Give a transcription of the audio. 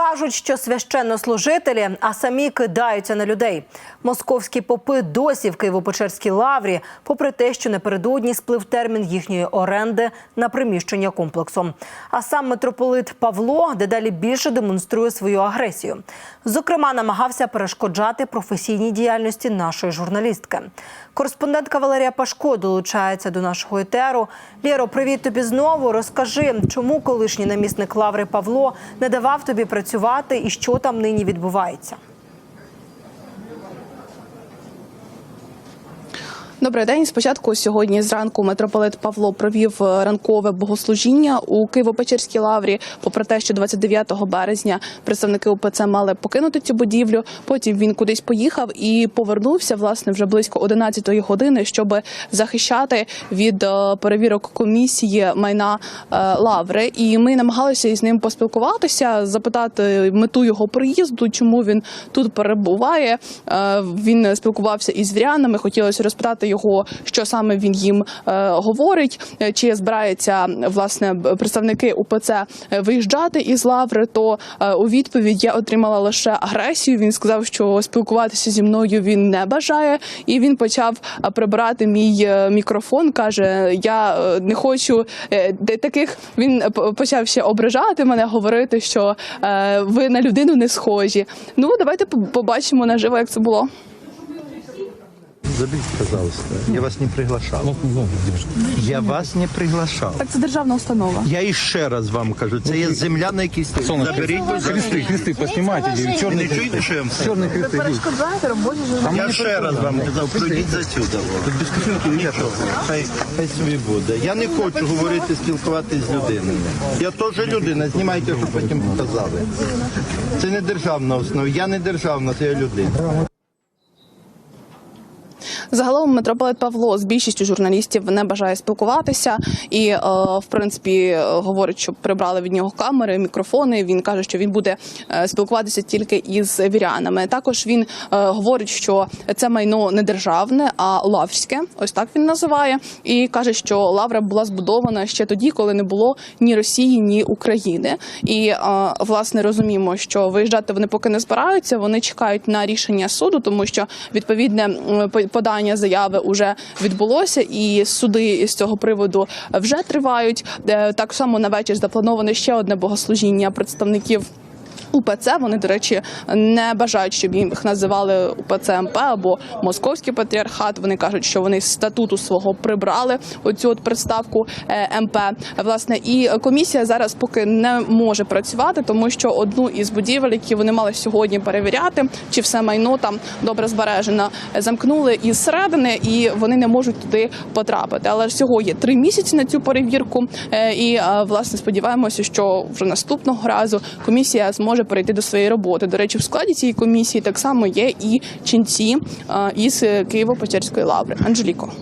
кажуть, що священнослужителі, а самі кидаються на людей. Московські попи досі в Києво-Печерській лаврі, попри те, що напередодні сплив термін їхньої оренди на приміщення комплексу. А сам митрополит Павло дедалі більше демонструє свою агресію. Зокрема, намагався перешкоджати професійній діяльності нашої журналістки. Кореспондентка Валерія Пашко долучається до нашого етеру. Лєро, привіт тобі знову. Розкажи, чому колишній намісник лаври Павло не давав тобі працювати і що там нині відбувається? Добрий день. Спочатку сьогодні зранку митрополит Павло провів е, ранкове богослужіння у Києво-Печерській лаврі. Попри те, що 29 березня представники УПЦ мали покинути цю будівлю. Потім він кудись поїхав і повернувся власне вже близько 11-ї години, щоб захищати від е, перевірок комісії майна е, лаври. І ми намагалися із ним поспілкуватися, запитати мету його приїзду, чому він тут перебуває. Він спілкувався із вірянами. Хотілося розпитати його, що саме він їм е, говорить, е, чи збирається власне представники УПЦ е, виїжджати із лаври. То у відповідь я отримала лише агресію. Він сказав, що спілкуватися зі мною він не бажає, і він почав прибирати мій мікрофон. каже: Я не хочу таких. Він почав ще ображати мене, говорити, що ви на людину не схожі. Ну давайте по- побачимо наживо, як це було. Заберите, пожалуйста. Я вас не приглашав. Я вас не приглашав. Так це державна установа. Я іще раз вам кажу, це є земля, на якій стоїть. Сонечко, Заберіть, будь ласка. Хрести, хрести поснимайте, Ви не чуєте, що я вам сказав? хрести. Перешкоджаєте роботі журналістів. Я ще раз вам казав, пройдіть за сюди. Ні, що ви, хай, хай собі буде. Я не хочу говорити, спілкуватися з людиною. Я теж людина, знімайте, щоб потім показали. Це не державна основа. Я не державна, це я людина. Загалом митрополит Павло з більшістю журналістів не бажає спілкуватися і, е, в принципі, е, говорить, що прибрали від нього камери, мікрофони. Він каже, що він буде е, спілкуватися тільки із вірянами. Також він говорить, що це майно не державне, а лаврське. Ось так він називає. І каже, що лавра була збудована ще тоді, коли не було ні Росії, ні України. І власне розуміємо, що виїжджати вони поки не збираються. Вони чекають на рішення суду, тому що відповідне м, подання заяви вже відбулося, і суди з цього приводу вже тривають. Е, Так само на вечір заплановане ще одне богослужіння представників. УПЦ вони, до речі, не бажають, щоб їх називали УПЦ МП або Московський патріархат. Вони кажуть, що вони з статуту свого прибрали оцю от приставку е, МП. Власне, і комісія зараз поки не може працювати, тому що одну із будівель, які вони мали сьогодні перевіряти, чи все майно там добре збережено, замкнули із середини, і вони не можуть туди потрапити. Але всього є три місяці на цю перевірку. е, І е, власне сподіваємося, що вже наступного разу комісія зможе перейти до своєї роботи. До речі, в складі цієї комісії так само є і ченці е, із Києво-Печерської лаври. Анжеліко.